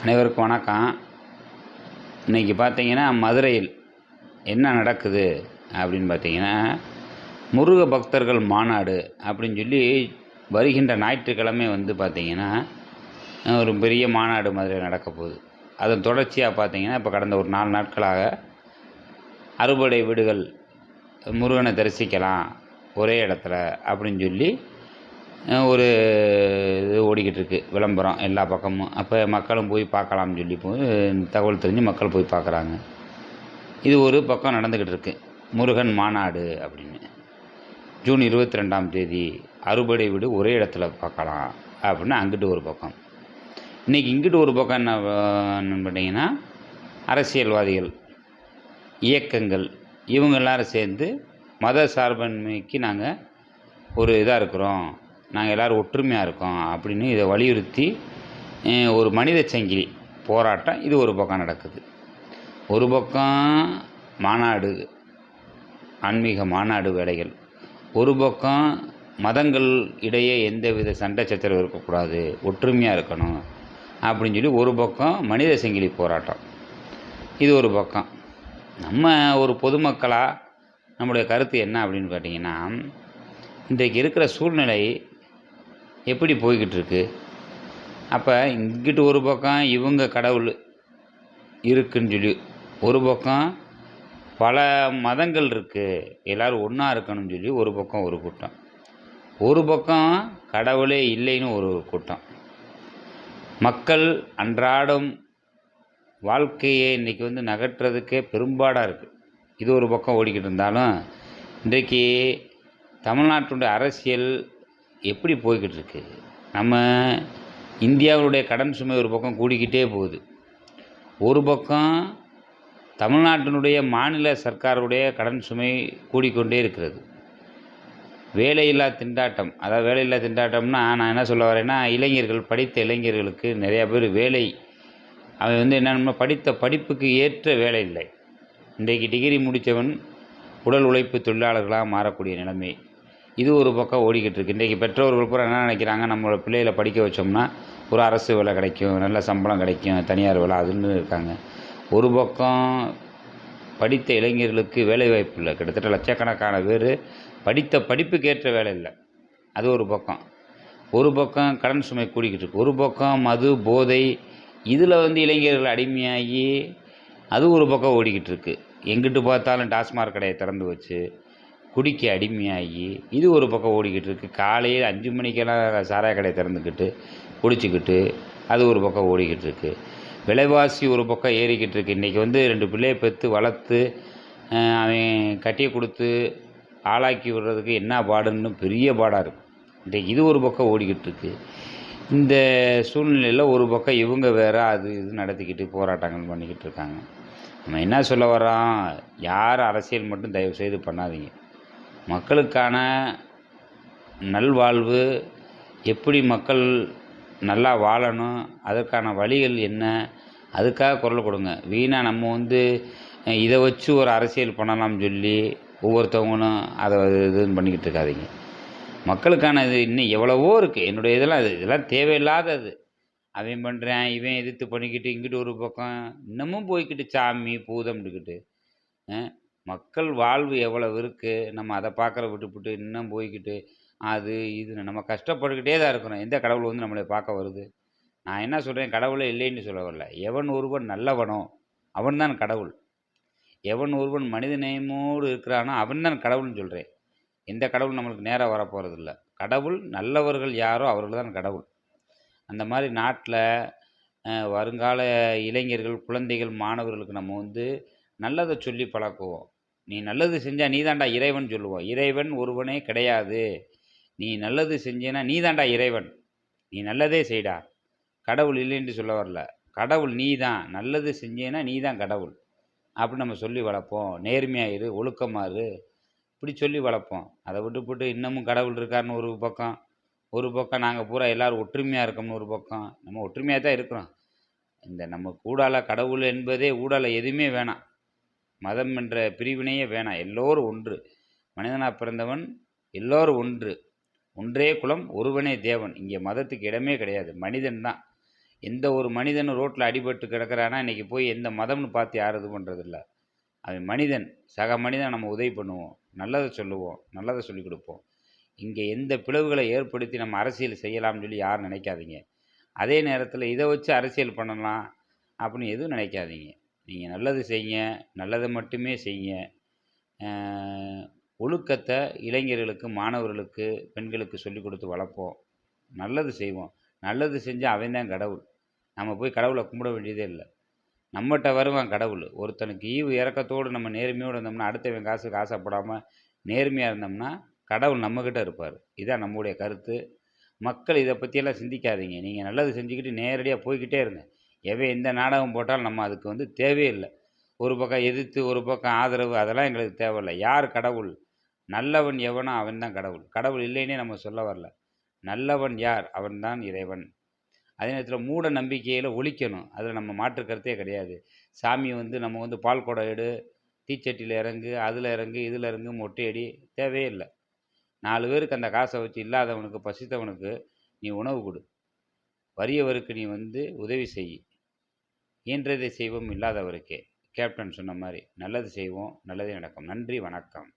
அனைவருக்கும் வணக்கம். இன்றைக்கி பார்த்தீங்கன்னா மதுரையில் என்ன நடக்குது அப்படின்னு பார்த்தீங்கன்னா முருக பக்தர்கள் மாநாடு அப்படின்னு சொல்லி வருகின்ற ஞாயிற்றுக்கிழமை வந்து பார்த்திங்கன்னா ஒரு பெரிய மாநாடு மதுரையில் நடக்க போகுது. அதன் தொடர்ச்சியாக பார்த்தீங்கன்னா இப்போ கடந்த ஒரு நாலு நாட்களாக அறுபடை வீடுகள் முருகனை தரிசிக்கலாம் ஒரே இடத்துல அப்படின்னு சொல்லி ஒரு இது ஓடிக்கிட்டுருக்கு விளம்பரம் எல்லா பக்கமும். அப்போ மக்களும் போய் பார்க்கலாம்னு சொல்லி போய் தகவல் தெரிஞ்சு மக்கள் போய் பார்க்குறாங்க. இது ஒரு பக்கம் நடந்துக்கிட்டு இருக்கு. முருகன் மாநாடு அப்படின்னு. ஜூன் இருபத்தி ரெண்டாம் தேதி அறுபடை வீடு ஒரே இடத்துல பார்க்கலாம் அப்படின்னு அங்கிட்டு ஒரு பக்கம். இன்றைக்கி இங்கிட்டு ஒரு பக்கம் என்ன பண்ணிங்கன்னா அரசியல்வாதிகள் இயக்கங்கள் இவங்க எல்லாரும் சேர்ந்து மத சார்பின்மைக்கு நாங்கள் ஒரு இதாக இருக்கிறோம். நாங்கள் எல்லோரும் ஒற்றுமையாக இருக்கோம் அப்படின்னு இதை வலியுறுத்தி ஒரு மனித சங்கிலி போராட்டம் இது ஒரு பக்கம் நடக்குது. ஒரு பக்கம் மாநாடு ஆன்மீக மாநாடு வேலைகள் ஒரு பக்கம் மதங்கள் இடையே எந்தவித சண்டை சச்சரவு இருக்கக்கூடாது ஒற்றுமையாக இருக்கணும் அப்படின்னு சொல்லி ஒரு பக்கம் மனித சங்கிலி போராட்டம். இது ஒரு பக்கம். நம்ம ஒரு பொதுமக்களாக நம்முடைய கருத்து என்ன அப்படின்னு கேட்டிங்கன்னா இன்றைக்கு இருக்கிற சூழ்நிலை எப்படி போய்கிட்டு இருக்கு அப்போ இங்கிட்டு ஒரு பக்கம் இவங்க கடவுள் இருக்குன்னு சொல்லி ஒரு பக்கம் பல மதங்கள் இருக்குது எல்லோரும் ஒன்றா இருக்கணும்னு சொல்லி ஒரு பக்கம் ஒரு கூட்டம். ஒரு பக்கம் கடவுளே இல்லைன்னு ஒரு கூட்டம். மக்கள் அன்றாடம் வாழ்க்கையை இன்றைக்கி வந்து நகற்றுறதுக்கே பெரும்பாடாக இருக்குது இது ஒரு பக்கம் ஓடிக்கிட்டு இருந்தாலும் இன்றைக்கு தமிழ்நாட்டுடைய அரசியல் எப்படி போய்கிட்டு இருக்கு நம்ம இந்தியாவுடைய கடன் சுமை ஒரு பக்கம் கூடிக்கிட்டே போகுது. ஒரு பக்கம் தமிழ்நாட்டினுடைய மாநில சர்க்காருடைய கடன் சுமை கூடிக்கொண்டே இருக்கிறது. வேலையில்லா திண்டாட்டம் அதாவது வேலையில்லா திண்டாட்டம்னா நான் என்ன சொல்ல வரேன்னா இளைஞர்கள் படித்த இளைஞர்களுக்கு நிறையா பேர் வேலை அவன் வந்து என்னென்ன படித்த படிப்புக்கு ஏற்ற வேலை இல்லை. இன்றைக்கு டிகிரி முடித்தவன் உடல் உழைப்பு தொழிலாளர்களாக மாறக்கூடிய நிலைமை. இது ஒரு பக்கம் ஓடிக்கிட்டு இருக்கு. இன்றைக்கி பெற்றோர்கள் பூரா என்ன நினைக்கிறாங்க? நம்மளோட பிள்ளைகளை படிக்க வச்சோம்னா ஒரு அரசு வேலை கிடைக்கும் நல்ல சம்பளம் கிடைக்கும் தனியார் வேலை அதுன்னு இருக்காங்க. ஒரு பக்கம் படித்த இளைஞர்களுக்கு வேலை வாய்ப்பு இல்லை. கிட்டத்தட்ட லட்சக்கணக்கான பேர் படித்த படிப்புக்கு ஏற்ற வேலை இல்லை. அது ஒரு பக்கம். ஒரு பக்கம் கடன் சுமை கூடிக்கிட்டு இருக்கு. ஒரு பக்கம் மது போதை இதில் வந்து இளைஞர்கள் அடிமையாகி அது ஒரு பக்கம் ஓடிக்கிட்டு இருக்கு. எங்கிட்டு பார்த்தாலும் டாஸ்மாக் கடையை திறந்து வச்சு குடிக்க அடிமையாகி இது ஒரு பக்கம் ஓடிக்கிட்டு இருக்கு. காலையில் அஞ்சு மணிக்கெல்லாம் சாராய கடை திறந்துக்கிட்டு குடிச்சிக்கிட்டு அது ஒரு பக்கம் ஓடிக்கிட்டு இருக்குது விலைவாசி ஒரு பக்கம் ஏறிக்கிட்டு இருக்கு. இன்றைக்கி வந்து ரெண்டு பிள்ளையை பெற்று வளர்த்து அவன் கட்டியை கொடுத்து ஆளாக்கி விடுறதுக்கு என்ன பாடுன்னு பெரிய பாடாக இருக்கும். இன்றைக்கி இது ஒரு பக்கம் ஓடிக்கிட்டு இருக்கு. இந்த சூழ்நிலையில் ஒரு பக்கம் இவங்க வேற அது இது நடத்திக்கிட்டு போராட்டங்கள் பண்ணிக்கிட்டு இருக்காங்க. நம்ம என்ன சொல்ல வரோம் யார் அரசியல் மட்டும் தயவு செய்து பண்ணாதீங்க. மக்களுக்கான நல்வாழ்வு எப்படி மக்கள் நல்லா வாழணும் அதற்கான வழிகள் என்ன அதுக்காக குரல் கொடுங்க. வீணாக நம்ம வந்து இதை வச்சு ஒரு அரசியல் பண்ணலாம்னு சொல்லி ஒவ்வொருத்தவங்களும் அதை இதுன்னு பண்ணிக்கிட்டு இருக்காதீங்க. மக்களுக்கான இது இன்னும் எவ்வளவோ இருக்குது என்னுடைய இதெல்லாம் இது இதெல்லாம் தேவையில்லாதது. அவன் பண்ணுறேன் இவன் எதிர்த்து பண்ணிக்கிட்டு இங்கிட்டு ஒரு பக்கம் இன்னமும் போய்க்கிட்டு சாமி பூதம்ட்டுக்கிட்டு மக்கள் வாழ்வு எவ்வளவு இருக்குது நம்ம அதை பார்க்குற விட்டுப்புட்டு இன்னும் போய்க்கிட்டு அது இது நம்ம கஷ்டப்பட்டுக்கிட்டே தான் இருக்கிறோம் எந்த கடவுள் வந்து நம்மளை பார்க்க வருது? நான் என்ன சொல்கிறேன் கடவுளே இல்லைன்னு சொல்ல வரல. எவன் ஒருவன் நல்லவனோ அவன்தான் கடவுள். எவன் ஒருவன் மனித நேயமோடு இருக்கிறானோ அவன்தான் கடவுள்னு சொல்கிறேன் எந்த கடவுள் நம்மளுக்கு நேராக வரப்போகிறதில்ல கடவுள் நல்லவர்கள் யாரோ அவர்கள் தான் கடவுள். அந்த மாதிரி நாட்டில் வருங்கால இளைஞர்கள் குழந்தைகள் மாணவர்களுக்கு நம்ம வந்து நல்லதை சொல்லி பழக்குவோம். நீ நல்லது செஞ்சால் நீ தாண்டா இறைவன் சொல்லுவோம் இறைவன் ஒருவனே கிடையாது. நீ நல்லது செஞ்சேன்னா நீ தாண்டா இறைவன். நீ நல்லதே செய்டா. கடவுள் இல்லைன்னு சொல்ல வரல. கடவுள் நீ தான் நல்லது செஞ்சேன்னா நீ தான் கடவுள். அப்படி நம்ம சொல்லி வளர்ப்போம். நேர்மையாக இரு ஒழுக்கமாக இரு. இப்படி சொல்லி வளர்ப்போம். அதை விட்டுப்புட்டு இன்னமும் கடவுள் இருக்காருன்னு ஒரு பக்கம் ஒரு பக்கம் நாங்கள் பூரா எல்லோரும் ஒற்றுமையாக இருக்கோம்னு ஒரு பக்கம் நம்ம ஒற்றுமையாக தான் இருக்கிறோம். இந்த நம்ம கூடால கடவுள் என்பதே ஊடால எதுவுமே வேணாம். மதம் என்ற பிரிவினையே வேணாம் எல்லோரும் ஒன்று. மனிதனாக பிறந்தவன் எல்லோரும் ஒன்று. ஒன்றே குலம் ஒருவனே தேவன். இங்கே மதத்துக்கு இடமே கிடையாது. மனிதன் தான். எந்த ஒரு மனிதனும் ரோட்டில் அடிபட்டு கிடக்கிறானா இன்றைக்கி போய் எந்த மதம்னு பார்த்து யாரும் இது பண்ணுறதில்ல அவன் மனிதன். சக மனிதன் நம்ம உதவி பண்ணுவோம். நல்லதை சொல்லுவோம். நல்லதை சொல்லிக் கொடுப்போம். இங்கே எந்த பிளவுகளை ஏற்படுத்தி நம்ம அரசியல் செய்யலாம்னு சொல்லி யாரும் நினைக்காதீங்க. அதே நேரத்தில் இதை வச்சு அரசியல் பண்ணலாம் அப்படின்னு எதுவும் நினைக்காதீங்க. நீங்கள் நல்லது செய்யுங்க நல்லதை மட்டுமே செய்யுங்க ஒழுக்கத்தை இளைஞர்களுக்கு மாணவர்களுக்கு பெண்களுக்கு சொல்லிக் கொடுத்து வளர்ப்போம். நல்லது செய்வோம். நல்லது செஞ்சால் அவன் தான் கடவுள். நம்ம போய் கடவுளை கும்பிட வேண்டியதே இல்லை. நம்மகிட்ட வருவான் கடவுள். ஒருத்தனுக்கு ஈவு இறக்கத்தோடு நம்ம நேர்மையோடு இருந்தோம்னா அடுத்தவன் காசுக்கு ஆசைப்படாமல் நேர்மையாக இருந்தோம்னா கடவுள் நம்மக்கிட்ட இருப்பார். இதான் நம்முடைய கருத்து. மக்கள் இதை பற்றியெல்லாம் சிந்திக்காதீங்க. நீங்கள் நல்லது செஞ்சுக்கிட்டு நேரடியாக போய்கிட்டே இருங்க. எவை எந்த நாடகம் போட்டாலும் நம்ம அதுக்கு வந்து தேவையே இல்லை. ஒரு பக்கம் எதிர்த்து ஒரு பக்கம் ஆதரவு அதெல்லாம் எங்களுக்கு தேவையில்லை. யார் கடவுள்? நல்லவன் எவனோ அவன் தான் கடவுள். கடவுள் இல்லைன்னே நம்ம சொல்ல வரல. நல்லவன் யார்? அவன்தான் இறைவன். அதே நேரத்தில் மூட நம்பிக்கையில் ஒழிக்கணும். அதில் நம்ம மாற்று கருத்தே கிடையாது. சாமி வந்து நம்ம வந்து பால் குடம் எடு தீச்சட்டியில் இறங்கு அதில் இறங்கு இதில் இறங்கு மொட்டையடி தேவையே இல்லை. நாலு பேருக்கு அந்த காசை வச்சு இல்லாதவனுக்கு பசித்தவனுக்கு நீ உணவு கொடு. வறியவருக்கு நீ வந்து உதவி செய். இயன்றதை செய்வோம் இல்லாதவருக்கே. கேப்டன் சொன்ன மாதிரி நல்லது செய்வோம் நல்லதே நடக்கும். நன்றி வணக்கம்.